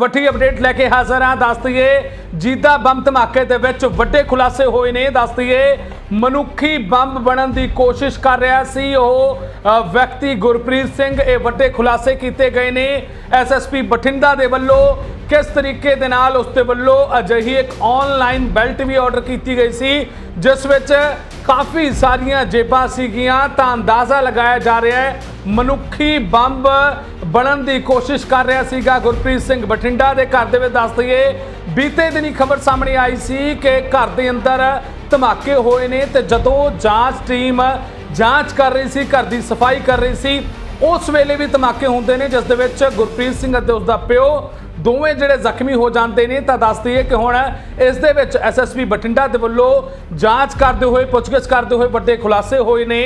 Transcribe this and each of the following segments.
ਵੱਡੀ ਅਪਡੇਟ ਲੈ ਕੇ ਹਾਜ਼ਰ ਹਾਂ। ਦੱਸ ਦਈਏ, ਜੀਦਾ ਬੰਬ ਧਮਾਕੇ ਦੇ ਵਿੱਚ ਵੱਡੇ ਖੁਲਾਸੇ ਹੋਏ ਨੇ। ਦੱਸ ਦਈਏ, ਮਨੁੱਖੀ ਬੰਬ ਬਣਨ ਦੀ ਕੋਸ਼ਿਸ਼ ਕਰ ਰਿਹਾ ਸੀ। ਉਹ ਵਿਅਕਤੀ ਗੁਰਪ੍ਰੀਤ ਸਿੰਘ, ਇਹ ਵੱਡੇ ਖੁਲਾਸੇ ਕੀਤੇ ਗਏ ਨੇ। ਐਸਐਸਪੀ ਬਠਿੰਡਾ ਦੇ ਵੱਲੋਂ ਕਿਸ ਤਰੀਕੇ ਦੇ ਨਾਲ ਉਸ ਦੇ ਵੱਲੋਂ ਅਜਿਹੀ ਇੱਕ ਆਨਲਾਈਨ ਬੈਲਟ ਵੀ ਆਰਡਰ ਕੀਤੀ ਗਈ ਸੀ, ਜਿਸ ਵਿੱਚ ਕਾਫੀ ਸਾਰੀਆਂ ਜੇਬਾਂ ਸੀਗੀਆਂ। ਤਾਂ ਅੰਦਾਜ਼ਾ ਲਗਾਇਆ ਜਾ ਰਿਹਾ ਹੈ, ਮਨੁੱਖੀ ਬੰਬ ਬਣਨ ਦੀ ਕੋਸ਼ਿਸ਼ ਕਰ ਰਿਹਾ ਸੀਗਾ ਗੁਰਪ੍ਰੀਤ ਸਿੰਘ ਬਠਿੰਡਾ ਦੇ ਘਰ ਦੇ ਵਿੱਚ, ਦੱਸ ਦਈਏ, ਬੀਤੇ ਦਿਨੀ ਖਬਰ ਸਾਹਮਣੇ ਆਈ ਸੀ ਕਿ ਘਰ ਦੇ ਅੰਦਰ ਧਮਾਕੇ ਹੋਏ ਨੇ ਤੇ ਜਦੋਂ ਜਾਂਚ ਟੀਮ ਜਾਂਚ ਕਰ ਰਹੀ ਸੀ, ਘਰ ਦੀ ਸਫ਼ਾਈ ਕਰ ਰਹੀ ਸੀ, ਉਸ ਵੇਲੇ ਵੀ ਧਮਾਕੇ ਹੁੰਦੇ ਨੇ, ਜਿਸ ਦੇ ਵਿੱਚ ਗੁਰਪ੍ਰੀਤ ਸਿੰਘ ਅਤੇ ਉਸ ਦਾ ਪਿਓ ਦੋਵੇਂ ਜਿਹੜੇ ਜ਼ਖਮੀ ਹੋ ਜਾਂਦੇ ਨੇ, ਤਾਂ ਦੱਸ ਦਈਏ ਕਿ ਹੁਣ ਇਸ ਦੇ ਵਿੱਚ ਐਸਐਸਪੀ ਬਠਿੰਡਾ ਦੇ ਵੱਲੋਂ ਜਾਂਚ ਕਰਦੇ ਹੋਏ, ਪੁੱਛਗਿੱਛ ਕਰਦੇ ਹੋਏ ਵੱਡੇ ਖੁਲਾਸੇ ਹੋਏ ਨੇ।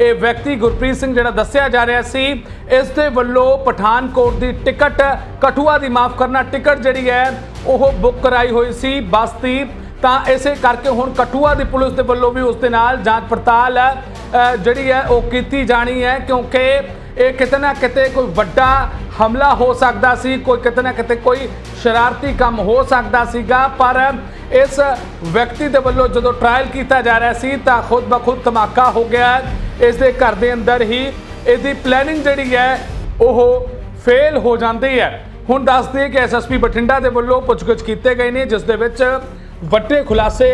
ਇਹ ਵਿਅਕਤੀ ਗੁਰਪ੍ਰੀਤ ਸਿੰਘ ਜਿਹੜਾ ਦੱਸਿਆ ਜਾ ਰਿਹਾ ਸੀ, ਇਸ ਦੇ ਵੱਲੋਂ ਪਠਾਨਕੋਟ ਦੀ ਟਿਕਟ ਕਠੂਆ ਦੀ ਮਾਫ ਕਰਨਾ ਟਿਕਟ ਜਿਹੜੀ ਹੈ, ਉਹ ਬੁੱਕ ਕਰਾਈ ਹੋਈ ਸੀ, ਬੱਸ ਦੀ। ਤਾਂ ਇਸੇ ਕਰਕੇ ਹੁਣ ਕਠੂਆ ਦੀ ਪੁਲਿਸ ਦੇ ਵੱਲੋਂ ਵੀ ਉਸ ਦੇ ਨਾਲ ਜਾਂਚ ਪੜਤਾਲ ਜਿਹੜੀ ਹੈ, ਉਹ ਕੀਤੀ ਜਾਣੀ ਹੈ, ਕਿਉਂਕਿ ਇਹ ਕਿਤੇ ਨਾ ਕਿਤੇ ਕੋਈ ਵੱਡਾ ਹਮਲਾ ਹੋ ਸਕਦਾ ਸੀ, ਕੋਈ ਕਿਤੇ ਨਾ ਕਿਤੇ ਕੋਈ ਸ਼ਰਾਰਤੀ ਕੰਮ ਹੋ ਸਕਦਾ ਸੀਗਾ, ਪਰ ਇਸ ਵਿਅਕਤੀ ਦੇ ਵੱਲੋਂ ਜਦੋਂ ਟ੍ਰਾਇਲ ਕੀਤਾ ਜਾ ਰਿਹਾ ਸੀ ਤਾਂ ਖੁਦ ਬਖੁਦ ਧਮਾਕਾ ਹੋ ਗਿਆ। ਇਸ ਦੇ ਘਰ ਦੇ ਅੰਦਰ ਹੀ ਇਹਦੀ ਪਲੈਨਿੰਗ ਜਿਹੜੀ ਹੈ, ਉਹ ਫੇਲ ਹੋ ਜਾਂਦੀ ਹੈ। ਹੁਣ ਦੱਸਦੇ ਕਿ ਐਸਐਸਪੀ ਬਠਿੰਡਾ ਦੇ ਵੱਲੋਂ ਪੁੱਛਗਿੱਛ ਕੀਤੇ ਗਏ ਨੇ, ਜਿਸ ਦੇ ਵਿੱਚ ਵੱਡੇ ਖੁਲਾਸੇ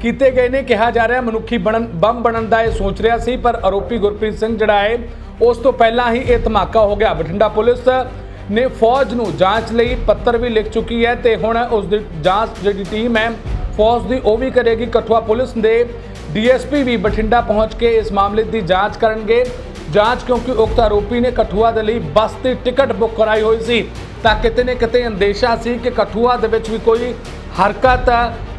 ਕੀਤੇ ਗਏ ਨੇ। ਕਿਹਾ ਜਾ ਰਿਹਾ, ਮਨੁੱਖੀ ਬਣਨ, ਬੰਬ ਬਣਨ ਦਾ ਇਹ ਸੋਚ ਰਿਹਾ ਸੀ, ਪਰ ਆਰੋਪੀ ਗੁਰਪ੍ਰੀਤ ਸਿੰਘ ਜਿਹੜਾ ਹੈ ਉਸ ਤੋਂ ਪਹਿਲਾਂ ਹੀ ਇਹ ਧਮਾਕਾ ਹੋ ਗਿਆ। ਬਠਿੰਡਾ ਪੁਲਿਸ ਨੇ ਫੌਜ ਨੂੰ ਜਾਂਚ ਲਈ ਪੱਤਰ ਵੀ ਲਿਖ ਚੁੱਕੀ ਹੈ ਤੇ ਹੁਣ ਉਸ ਦੀ ਜਾਂਚ ਜਿਹੜੀ ਟੀਮ ਹੈ, ਫੌਜ ਦੀ ਉਹ ਵੀ ਕਰੇਗੀ। ਕਠੂਆ ਪੁਲਿਸ ਦੇ ਡੀਐਸਪੀ ਵੀ ਬਠਿੰਡਾ ਪਹੁੰਚ ਕੇ ਇਸ ਮਾਮਲੇ ਦੀ ਜਾਂਚ ਕਰਨਗੇ। ਜਾਂਚ ਕਿਉਂਕਿ ਉਕਤ ਆਰੋਪੀ ਨੇ ਕਠੂਆ ਦੇ ਲਈ ਬੱਸ ਦੀ ਟਿਕਟ ਬੁੱਕ ਕਰਾਈ ਹੋਈ ਸੀ। ਤਾਂ ਕਿਤੇ ਨੇ ਕਿਤੇ ਅੰਦੇਸ਼ਾ ਸੀ ਕਿ ਕਠੂਆ ਦੇ ਵਿੱਚ ਵੀ ਕੋਈ ਹਰਕਤ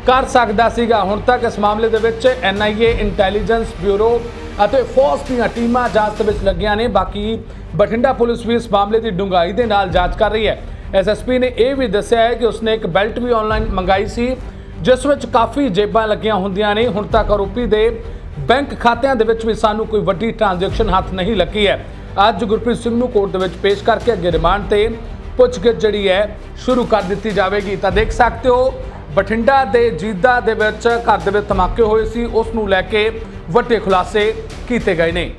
ਕਰ ਸਕਦਾ ਸੀਗਾ। ਹੁਣ ਤੱਕ ਇਸ ਮਾਮਲੇ ਦੇ ਵਿੱਚ ਐਨਆਈਏ ਇੰਟੈਲੀਜੈਂਸ ਬਿਊਰੋ ਅਤੇ ਫੌਜ ਦੀਆਂ ਟੀਮਾਂ ਜਾਂਚ ਦੇ ਵਿੱਚ ਲੱਗੀਆਂ ਨੇ। ਬਾਕੀ ਬਠਿੰਡਾ ਪੁਲਿਸ ਵੀ ਇਸ ਮਾਮਲੇ ਦੀ ਡੂੰਘਾਈ ਦੇ ਨਾਲ ਜਾਂਚ ਕਰ ਰਹੀ ਹੈ। ਐਸਐਸਪੀ ਨੇ ਇਹ ਵੀ ਦੱਸਿਆ ਹੈ ਕਿ ਉਸਨੇ ਇੱਕ ਬੈਲਟ ਵੀ ਆਨਲਾਈਨ ਮੰਗਾਈ ਸੀ, ਜਿਸ ਵਿੱਚ ਕਾਫੀ ਜੇਬਾਂ ਲੱਗੀਆਂ ਹੁੰਦੀਆਂ ਨੇ। ਹੁਣ ਤੱਕ ਆਰੋਪੀ ਦੇ ਬੈਂਕ ਖਾਤਿਆਂ ਦੇ ਵਿੱਚ ਵੀ ਸਾਨੂੰ ਕੋਈ ਵੱਡੀ ਟ੍ਰਾਂਜੈਕਸ਼ਨ ਹੱਥ ਨਹੀਂ ਲੱਗੀ ਹੈ। ਅੱਜ ਗੁਰਪ੍ਰੀਤ ਸਿੰਘ ਨੂੰ ਕੋਰਟ ਦੇ ਵਿੱਚ ਪੇਸ਼ ਕਰਕੇ ਅੱਗੇ ਰਿਮਾਂਡ ਤੇ ਪੁੱਛਗਿੱਛ ਜਿਹੜੀ ਹੈ ਸ਼ੁਰੂ ਕਰ ਦਿੱਤੀ ਜਾਵੇਗੀ। ਤਾਂ ਦੇਖ ਸਕਦੇ ਹੋ ਬਠਿੰਡਾ ਦੇ ਜੀਦਾ ਦੇ ਵਿੱਚ ਘਰ ਦੇ ਵਿੱਚ ਧਮਾਕੇ ਹੋਏ ਸੀ, ਉਸ ਨੂੰ ਲੈ ਕੇ ਵੱਡੇ ਖੁਲਾਸੇ ਕੀਤੇ ਗਏ ਨੇ।